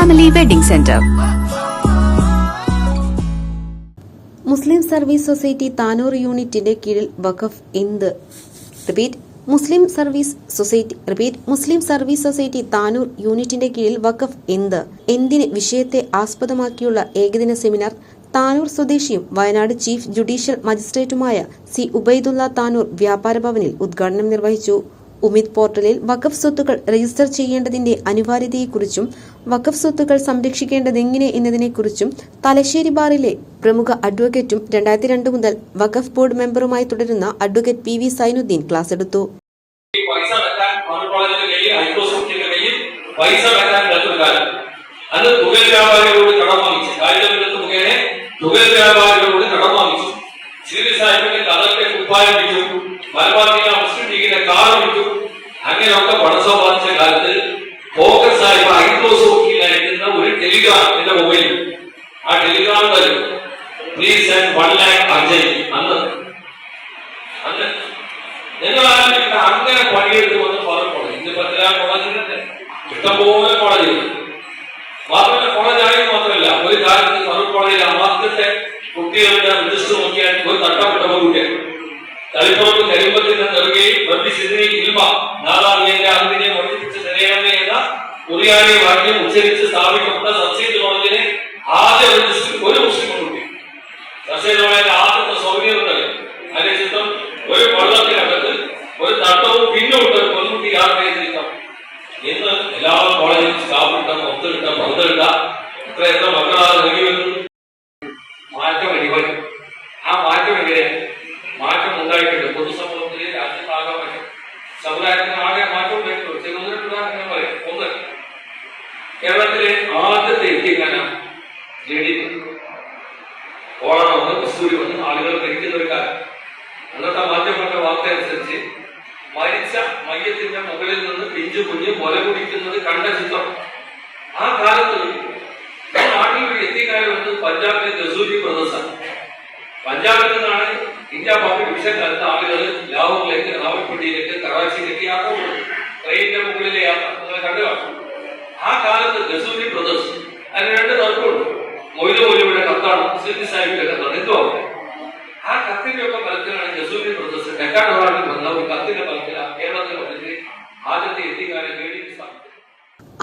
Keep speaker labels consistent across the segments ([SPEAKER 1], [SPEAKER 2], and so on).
[SPEAKER 1] Family wedding centre
[SPEAKER 2] Muslim service society Tanur യൂണിറ്റിന്റെ കീഴിൽ വഖഫ് ഇന്ത് repeat Muslim service society repeat Muslim service society Tanur യൂണിറ്റിന്റെ കീഴിൽ വഖഫ് എന്ത്? എന്തിന് വിഷയത്തെ ആസ്പദമാക്കിയുള്ള ഏകദിന സെമിനാർ? താനൂർ സ്വദേശിയും വയനാട് ചീഫ് ജുഡീഷ്യൽ മജിസ്ട്രേറ്റുമായ സി ഉബൈദുള്ള താനൂർ വ്യാപാര ഭവനിൽ ഉദ്ഘാടനം നിർവഹിച്ചു. ഉമിത് പോർട്ടലിൽ വഖഫ് സ്വത്തുക്കൾ രജിസ്റ്റർ ചെയ്യേണ്ടതിന്റെ അനിവാര്യതയെക്കുറിച്ചും വഖഫ് സ്വത്തുക്കൾ സംരക്ഷിക്കേണ്ടതെങ്ങനെ എന്നതിനെക്കുറിച്ചും തലശ്ശേരി ബാറിലെ പ്രമുഖ അഡ്വക്കേറ്റും രണ്ടായിരത്തി രണ്ട് മുതൽ വഖഫ് ബോർഡ് മെമ്പറുമായി തുടരുന്ന advocate P V Zainuddin class എടുത്തു.
[SPEAKER 3] അങ്ങനെയൊക്കെ പണം സമ്പാദിച്ച ടെലിഗ്രാം എന്റെ മൊബൈലിൽ ആ ടെലിഗ്രാം വരും. Please send one lakh Ajay അന്ന്. അന്ന്. നിങ്ങൾ ആലോചിക്കുക അങ്ങനെ പണിയെടുത്ത് വന്ന് പല കോളേജ് ഇന്ന് പത്തിലാം കോളേജിലുണ്ട് ഇഷ്ടംപോലെ കോളേജ് മാത്രമല്ല കോളേജ് ആയത് മാത്രമല്ല ഒരു കാലത്ത് ഫറൂഖ് കോളേജിൽ ആദ്യത്തെ കുട്ടികളുടെ രജിസ്റ്റർ നോക്കിയാൽ ഒരു തട്ടപ്പെട്ട കുട്ടിയാണ് തളിപ്പുറത്ത് കരിമ്പത്തിന്റെ പ്രതി വർദ്ധിച്ചതിനെ ഇൽമ നാലാം അതിനെ വർദ്ധിപ്പിച്ച് നിലയണമേ എന്ന കുറിയാനി വാക്യം ഉച്ചരിച്ച് സ്ഥാപിക്കപ്പെട്ട സബ്സിഡി കോളേജിനെ ആദ്യ രജിസ്റ്റർ ഒരു മുസ്ലിം കുട്ടി സസ്യമായ ആദ്യത്തെ സൗകര്യം ഉണ്ടല്ലോ അതിന്റെ ചിത്രം ഒരു വെള്ളത്തിനകത്ത് ഒരു തട്ടവും പിന്നോട്ട് ഒരു പെൺകുട്ടി യാത്ര ചെയ്തിരിക്കാം ഇന്ന് എല്ലാ കോളേജിലും സ്റ്റാഫ് ഇട്ട ഒത്തിട്ട പന്തിട്ട എത്ര എത്ര മക്കളാണ് നൽകി വരുന്നത്. മാറ്റം അനിവാര്യം ആ മാറ്റം എങ്ങനെ? മാറ്റം ഉണ്ടായിട്ടുണ്ട്. പൊതുസമൂഹത്തിൽ രാജ്യത്താകാൻ പറ്റും സമുദായത്തിന് ആകെ മാറ്റം ചില ഒന്ന് കേരളത്തിലെ ആദ്യത്തെ എത്തിക്കാനാണ് ജഡി ഓണം വന്ന് കസ്തൂരി വന്ന് ആളുകൾ ധരിക്കുന്ന ഒരു കാലം അന്നത്തെ മാധ്യമങ്ങളുടെ വാർത്ത അനുസരിച്ച് മരിച്ച മയ്യത്തിന്റെ മുകളിൽ നിന്ന് പിഞ്ചു കുഞ്ഞ് മുല കുടിക്കുന്നത് കണ്ട ചിത്രം. ആ കാലത്ത് നാട്ടിൽ ഒരു എത്തിക്കാരം വന്നത് പഞ്ചാബിലെ ദസൂരി ബ്രദേഴ്സാണ് പഞ്ചാബിൽ നിന്നാണ് ഇന്ത്യ പാക് ഡിവിഷൻ കാലത്ത് ആളുകൾ ലാഹോറിലേക്ക് റാവൽപിണ്ടിയിലേക്ക് കറാച്ചിയിലേക്ക് യാത്ര പോകുന്നത് ട്രെയിനിന്റെ മുകളിലെ യാത്ര. കണ്ടു കാണും. ആ കാലത്ത് ഗസൂരി ബ്രദേഴ്സ് അതിന് രണ്ട് തർക്കമുണ്ട്. മൊയ്ത് മൊയ്ലിയുടെ കത്താണ് സിദ്ധി സാഹിബിന്റെ കത്താണ്. എന്തോ ആ കത്തിന്റെ ഒക്കെ ഫലത്തിലാണ് ഗസൂരി ബ്രദേഴ്സ് ഡെക്കാൻ അവാർഡിൽ വന്ന ഒരു കത്തിന്റെ ഫലത്തിലാണ് കേരളത്തിൽ വന്നിട്ട് ആദ്യത്തെ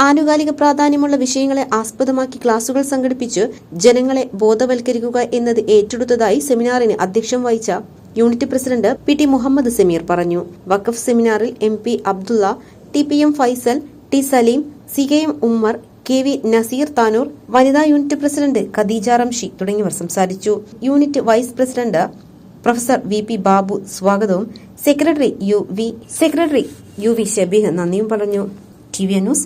[SPEAKER 2] ആനുകാലിക പ്രാധാന്യമുള്ള വിഷയങ്ങളെ ആസ്പദമാക്കി ക്ലാസുകൾ സംഘടിപ്പിച്ച് ജനങ്ങളെ ബോധവൽക്കരിക്കുക എന്നത് ഏറ്റെടുത്തതായി സെമിനാറിന് അധ്യക്ഷം വഹിച്ച unit president P T Muhammad Sameer പറഞ്ഞു. വഖഫ് സെമിനാറിൽ M P Abdulla T P M Faisal T Salim C K M Ummer K V Nazir Tanur വനിതാ യൂണിറ്റ് പ്രസിഡന്റ് ഖദീജ റംഷി തുടങ്ങിയവർ സംസാരിച്ചു. Unit vice president professor V P Babu സ്വാഗതവും. Secretary U V secretary U V Shabeeh നന്ദിയും പറഞ്ഞു. T V news